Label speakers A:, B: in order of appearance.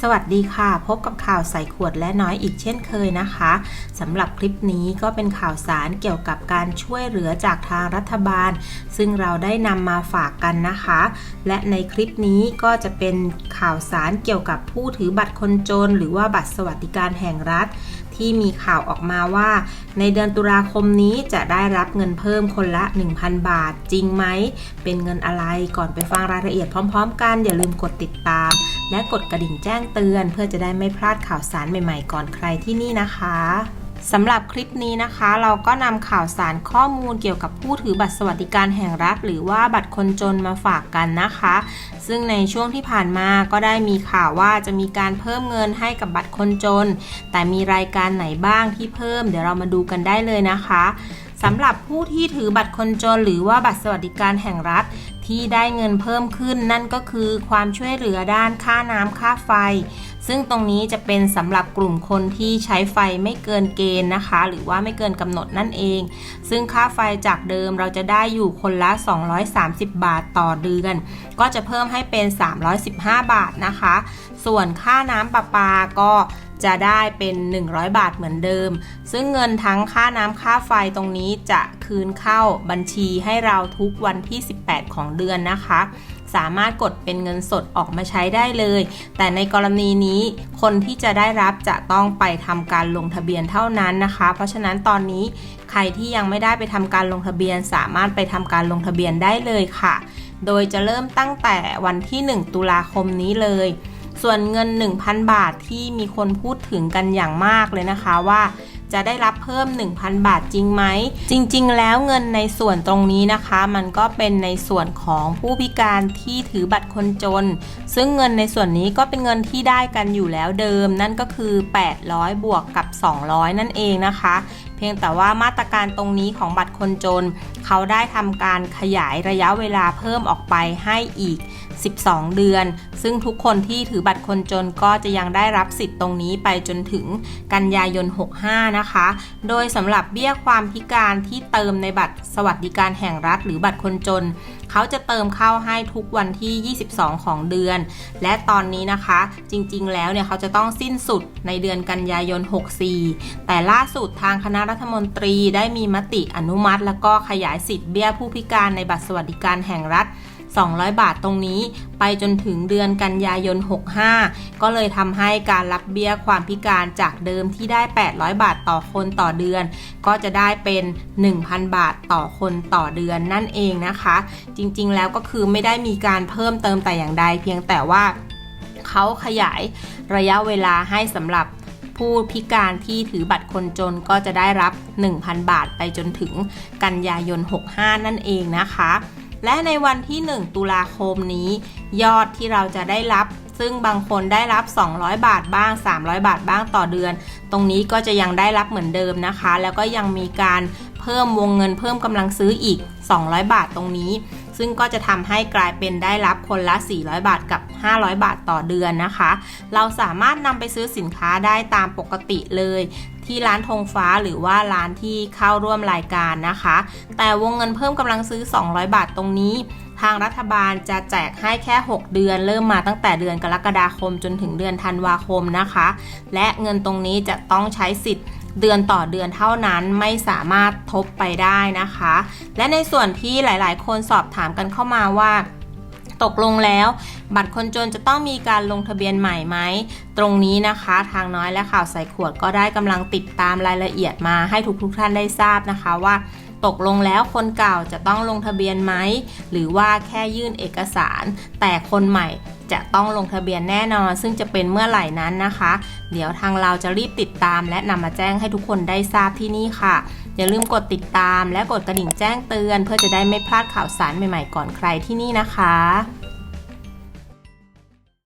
A: สวัสดีค่ะ พบกับข่าวใส่ขวดและน้อยอีกเช่นเคยนะคะสำหรับคลิปนี้ก็เป็นข่าวสารเกี่ยวกับการช่วยเหลือจากทางรัฐบาล ซึ่งเราได้นำมาฝากกันนะคะ และในคลิปนี้ก็จะเป็นข่าวสารเกี่ยวกับผู้ถือบัตรคนจน หรือว่าบัตรสวัสดิการแห่งรัฐที่มีข่าวออกมาว่า ในเดือนตุลาคมนี้จะได้รับเงินเพิ่มคนละ 1,000 บาทจริงไหม เป็นเงินอะไรก่อนไปฟังรายละเอียดพร้อม ๆ กัน อย่าลืมกดติดตาม และกดกระดิ่งแจ้งเตือน เพื่อจะได้ไม่พลาดข่าวสารใหม่ ๆ ก่อนใครที่นี่นะคะ สำหรับคลิปนี้นะคะ เราก็นำข่าวสารข้อมูลเกี่ยวกับผู้ถือบัตรสวัสดิการแห่งรัฐ หรือว่าบัตรคนจนมาฝากกันนะคะ ซึ่งในช่วงที่ผ่านมาก็ได้มีข่าวว่าจะมีการเพิ่มเงินให้กับบัตรคนจน แต่มีรายการไหนบ้างที่เพิ่ม เดี๋ยวเรามาดูกันได้เลยนะคะสำหรับผู้ที่ถือบัตรคนจนหรือว่าบัตรสวัสดิการแห่งรัฐ ที่ได้เงินเพิ่มขึ้นนั่นก็คือความช่วยเหลือด้านค่าน้ำค่าไฟ ซึ่งตรงนี้จะเป็นสำหรับกลุ่มคนที่ใช้ไฟไม่เกินเกณฑ์นะคะ หรือว่าไม่เกินกำหนดนั่นเอง ซึ่งค่าไฟจากเดิมเราจะได้อยู่คนละ 230 บาทต่อเดือน ก็จะเพิ่มให้เป็น 315 บาทนะคะ ส่วนค่าน้ำประปาก็ จะได้เป็น 100 บาทเหมือนเดิม ซึ่งเงินทั้งค่าน้ำค่าไฟตรงนี้จะคืนเข้าบัญชีให้เราทุกวันที่ 18 ของเดือนนะคะ สามารถกดเป็นเงินสดออกมาใช้ได้เลย แต่ในกรณีนี้คนที่จะได้รับจะต้องไปทำการลงทะเบียนเท่านั้นนะคะ เพราะฉะนั้นตอนนี้ใครที่ยังไม่ได้ไปทำการลงทะเบียน สามารถไปทำการลงทะเบียนได้เลยค่ะ โดยจะเริ่มตั้งแต่วันที่ 1 ตุลาคมนี้เลย ส่วนเงิน 1,000 บาทที่มีคนพูดถึงกันอย่างมากเลยนะคะว่าจะได้รับเพิ่ม 1,000 บาทจริงไหม จริง ๆ แล้วเงินในส่วนตรงนี้นะคะ มันก็เป็นในส่วนของผู้พิการที่ถือบัตรคนจน ซึ่งเงินในส่วนนี้ก็เป็นเงินที่ได้กันอยู่แล้วเดิม นั่นก็คือ 800 บวกกับ 200 นั่นเองนะคะ เพียงแต่ว่ามาตรการตรงนี้ของบัตรคนจน เขาได้ทำการขยายระยะเวลาเพิ่มออกไปให้อีก 12 เดือน ซึ่งทุกคนที่ถือบัตรคนจนก็จะยังได้รับสิทธิ์ตรงนี้ไปจนถึงกันยายน 65 นะคะ โดยสำหรับเบี้ยความพิการที่เติมในบัตรสวัสดิการแห่งรัฐ หรือบัตรคนจน เขาจะเติมเข้าให้ทุกวันที่ 22 ของเดือน และตอนนี้นะคะ จริงๆ แล้วเนี่ยเขาจะต้องสิ้นสุดในเดือนกันยายน 64 แต่ล่าสุดทางคณะรัฐมนตรีได้มีมติอนุมัติ แล้วก็ขยายสิทธิ์เบี้ยผู้พิการในบัตรสวัสดิการแห่งรัฐ 200 บาทตรงนี้ ไปจนถึงเดือนกันยายน 65 ก็เลยทำให้การรับเบี้ยความพิการจากเดิมที่ได้ 800 บาทต่อคนต่อเดือน ก็จะได้เป็น 1,000 บาทต่อคนต่อเดือนนั่นเองนะคะ จริงๆแล้วก็คือไม่ได้มีการเพิ่มเติมแต่อย่างใด เพียงแต่ว่าเขาขยายระยะเวลาให้สำหรับผู้พิการที่ถือบัตรคนจนก็จะได้รับ 1,000 บาทไปจนถึงกันยายน 65 นั่นเองนะคะ และในวันที่ 1 ตุลาคมนี้ ยอดที่เราจะได้รับ ซึ่งบางคนได้รับ 200 บาทบ้าง 300 บาทบ้างต่อเดือน ตรงนี้ก็จะยังได้รับเหมือนเดิมนะคะ แล้วก็ยังมีการเพิ่มวงเงินเพิ่มกำลังซื้ออีก 200 บาทตรงนี้ ซึ่งก็จะทำให้กลายเป็นได้รับคนละ 400 บาทกับ 500 บาทต่อเดือนนะคะ เราสามารถนำไปซื้อสินค้าได้ตามปกติเลย ที่ร้านธงฟ้าหรือว่าร้านที่เข้าร่วมรายการนะคะ แต่วงเงินเพิ่มกำลังซื้อ 200 บาทตรงนี้ทางรัฐบาลจะแจกให้แค่ 6 เดือน เริ่มมาตั้งแต่เดือนกรกฎาคมจนถึงเดือนธันวาคมนะคะ และเงินตรงนี้จะต้องใช้สิทธิ์ เดือนต่อเดือนเท่านั้นไม่สามารถทบไปได้นะคะ และในส่วนที่หลาย ๆ คนสอบถามกันเข้ามาว่าตกลงแล้ว บัตรคนจนจะต้องมีการลงทะเบียนใหม่ไหม ตรงนี้นะคะ ทางน้อยและข่าวใส่ขวดก็ได้กำลังติดตามรายละเอียดมาให้ทุกๆทท่านได้ทราบนะคะว่า ตกลงแล้วคนเก่าจะต้องลงทะเบียนไหม หรือว่าแค่ยื่นเอกสาร แต่คนใหม่ จะต้องลงทะเบียนแน่นอน ซึ่งจะเป็นเมื่อไหร่นั้นนะคะ เดี๋ยวทางเราจะรีบติดตาม และนำมาแจ้งให้ทุกคนได้ทราบที่นี่ค่ะ อย่าลืมกดติดตาม และกดกระดิ่งแจ้งเตือน เพื่อจะได้ไม่พลาดข่าวสารใหม่ๆก่อนใครที่นี่นะคะ